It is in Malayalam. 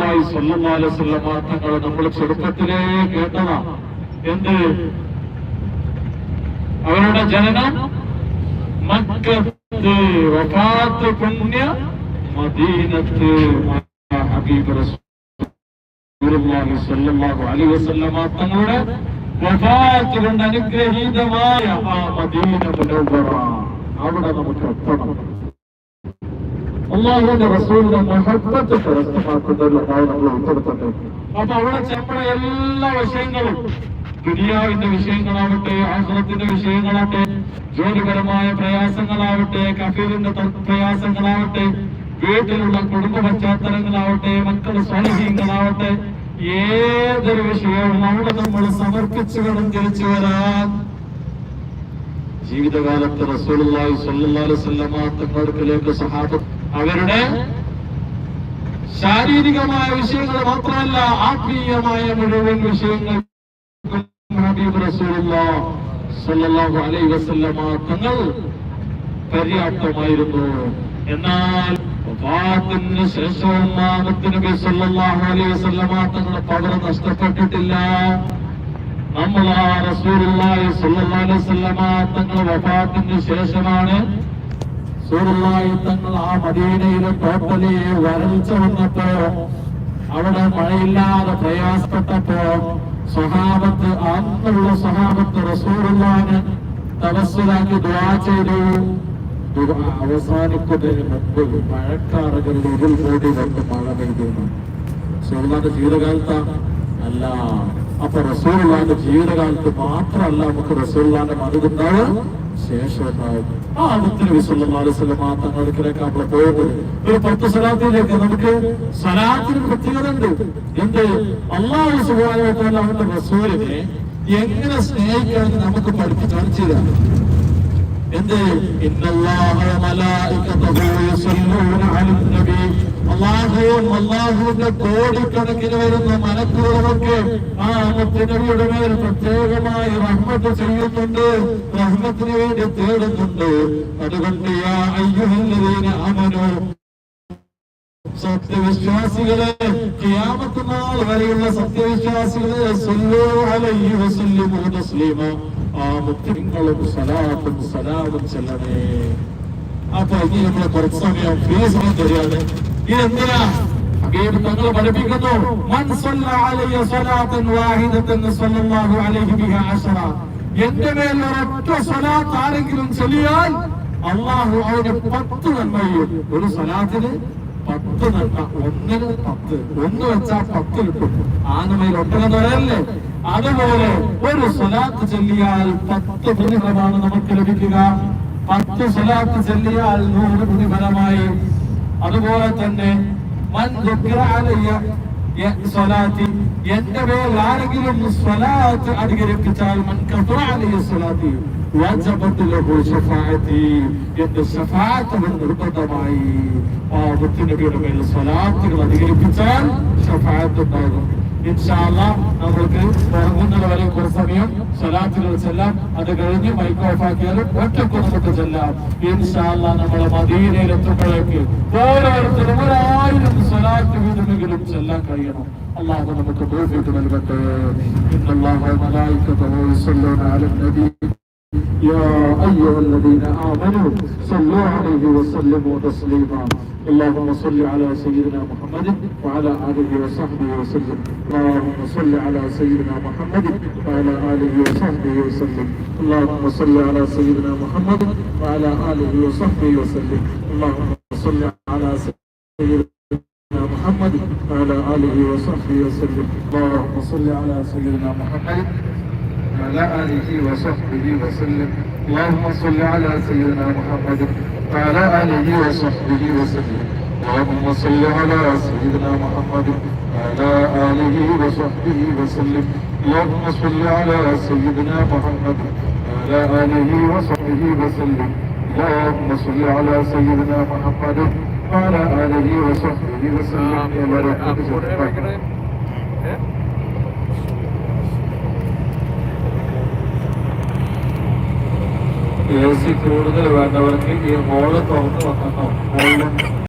റസൂലുള്ളാഹി സ്വല്ലമാലസുള്ള തങ്ങൾ നമ്മൾ ചെറുപ്പത്തിലേ കേട്ടതാ എന്ത്? അവരുടെ ജനനം മക്കത്ത് വഫാത്ത് പുണ്യ മദീനത്ത് ഹബീബ് റസൂലുള്ളാഹി അലൈഹി വസല്ലമ തങ്ങളുടെ വഫാത്ത് കൊണ്ട് അനുഗ്രഹീതമായ മദീന മുനവ്വറ അവിടെ നമുക്ക് എത്തണം. അള്ളാഹുവിന്റെ റസൂലിന്റെ മഹത്വത്തെ കരസ്ഥമാക്കുന്നതിലുണ്ടായി നമ്മൾ ഉൾപ്പെടുത്തട്ടെ അപ്പൊ അവിടെ നമ്മുടെ എല്ലാ വിഷയങ്ങളും ദുനിയാവിന്റെ വിഷയങ്ങളാവട്ടെ ആഹ്ലത്തിന്റെ വിഷയങ്ങളാവട്ടെ ജോലിപരമായ പ്രയാസങ്ങളാവട്ടെ കഫീറിന്റെ ത- പ്രയാസങ്ങളാവട്ടെ വീട്ടിലുള്ള കുടുംബ പശ്ചാത്തലങ്ങളാവട്ടെ മക്കളുടെ സ്വാധീനങ്ങളാവട്ടെ ഏതൊരു വിഷയവും അവിടെ നമ്മൾ സമർപ്പിച്ചു തിരിച്ചു വരാൻ ജീവിതകാലത്ത് സ്വല്ലല്ലാഹു അലൈഹി വസല്ലമ തങ്ങൾക്കിലേക്ക് സഹാബത്ത് അവരുടെ ശാരീരികമായ വിഷയങ്ങൾ മാത്രമല്ല ആത്മീയമായ മുഴുവൻ വിഷയങ്ങൾ ഹബീബ് സ്വല്ലല്ലാഹു അലൈഹി വസല്ലമ തങ്ങൾ പര്യാപ്തമായിരുന്നു. എന്നാൽ വഫാത്തിന് ശേഷവും മാമത്ത് നബി സല്ലല്ലാഹു അലൈഹി വസല്ലമ തങ്ങളുടെ പവർ നഷ്ടപ്പെട്ടിട്ടില്ല. തങ്ങൾ വഫാത്തിന് ശേഷമാണ് തങ്ങൾ ആ മദീനയിലെ ടോട്ടലി വരൾച്ച വന്നപ്പോ അവിടെ മഴയില്ലാതെ പ്രയാസപ്പെട്ടപ്പോ സ്വഹാപത്ത് അന്നുള്ള സ്വഹാപത്ത് റസൂലുള്ളാഹിനെ തപസ്സിലാക്കി ദുആ ചെയ്തു. അവസാനിക്കുന്നതിന് മുമ്പ് മഴക്കാറുകളിൽ ഇതിൽ കൂടി വന്ന് മഴ പെയ്തിരുന്നു. റസൂലുള്ളാഹിന്റെ ജീവിതകാലത്ത? അല്ല. അപ്പൊ റസൂലിന്റെ ജീവിതകാലത്ത് മാത്രമല്ല നമുക്ക് റസൂലുള്ളാഹിന്റെ മതകുണ്ടാവ് ശേഷം ആ പോകുന്നത് ഒരു നമുക്ക് സലാത്തിന് പ്രത്യേകത ഉണ്ട് എന്ത് അള്ളാഹു സുബാനോട്ടല്ല അവന്റെ റസൂലിനെ എങ്ങനെ സ്നേഹിക്കണമെന്ന് നമുക്ക് പഠിപ്പിച്ച് കാണിച്ചു എന്ത്? ഇന്നല്ലാഹ മലായികതഹു അലൻ നബി അല്ലാഹുവും അള്ളാഹുവിന്റെ കോടിക്കണക്കിന് വരുന്ന മലക്കുകളൊക്കെ ആ മുത്തുനബിയുടെ മേൽ പ്രത്യേകമായി റഹ്മത്ത് ചെയ്യുന്നുണ്ട് റഹ്മത്തിന് വേണ്ടി തേടുന്നുണ്ട്. അതുകൊണ്ട് ആ അയ്യുഹല്ലദീന അമനോ സത്യവിശ്വാസികളെ ഖിയാമത്ത് നാൾ വരെയുള്ള സത്യവിശ്വാസികളെ സല്ലല്ലാഹു അലൈഹി വസല്ലിമു തസ്ലീമ. ആ മുസ്ലിങ്ങളും സലാത്തും സലാമും ചെല്ലണേ. അപ്പൊ ഇനി നമ്മൾ കുറച്ച് സമയം ഫ്രീ സമയം തരികയാണ്. തങ്ങൾ പഠിപ്പിക്കുന്നു. മൻ സല്ല സല്ലല്ലാഹു അലൈഹി ആരെങ്കിലും ചൊല്ലിയാൽ അവന് പത്ത് നന്മയും. ഒരു അതുപോലെ ഒരു സ്വലാത്ത് ചൊല്ലിയാൽ പത്ത് പ്രതിഫലമാണ് നമുക്ക് ലഭിക്കുക. പത്ത് സ്വലാത്ത് ചൊല്ലിയാൽ നൂറ് പ്രതിഫലമായി അതുപോലെ തന്നെ മൻ സ്വലാത്തി എന്റെ പേരിൽ ആരെങ്കിലും സ്വലാത്ത് അധികരിപ്പിച്ചാൽ മൻ സ്വലാത്തി എന്റെ അവന് നിർബന്ധമായി. ആ മുത്തുനബിയുടെ മേൽ സ്വലാത്തുകൾ അധികരിപ്പിച്ചാൽ ശഫാഅത്ത് ഉണ്ടാകും. ഇൻഷാല്ല നമ്മൾക്ക് ഉറങ്ങുന്നത് വരെ കുറച്ച് സമയം സ്വലാത്തുകൾ ചെല്ലാം. അത് കഴിഞ്ഞ് മൈക്ക് ഓഫ് ആക്കിയാലും ഒറ്റക്കൊന്നിട്ട് ചെല്ലാം. ഇൻഷാല്ല നമ്മളെ മദീനയിൽ എത്തുമ്പോഴേക്ക് ഓരോരുത്തരും ഒരായിരം സ്വലാത്ത് വീടുമെങ്കിലും ചെല്ലാൻ കഴിയണം. അള്ളാഹു നമുക്ക് തോഫിട്ട് നൽകട്ടെ. ഇന്നല്ലാഹു അലൻ നബി يا أيها الذين آمنوا صلوا عليه وسلموا تسليما. اللهم صل على سيدنا محمد وعلى آله وصحبه وسلم. اللهم صل على سيدنا محمد وعلى آله وصحبه وسلم. اللهم صل على سيدنا محمد وعلى آله وصحبه وسلم. اللهم صل على سيدنا محمد وعلى آله وصحبه وسلم. اللهم صل على سيدنا محمد وعلى آله وصحبه وسلم. اللهم صل على سيدنا محمد وعلى آله وصحبه وسلم. اللهم صل على سيدنا محمد وعلى آله وصحبه وسلم. اللهم صل على سيدنا محمد وعلى آله وصحبه وسلم. اللهم صل على سيدنا محمد وعلى آله وصحبه وسلم. وبارك وسلم എ സി കൂടുതൽ വേണ്ടവർക്ക് ഈ ഹോൾ തുറന്നു വെക്കണം ഹോളിലും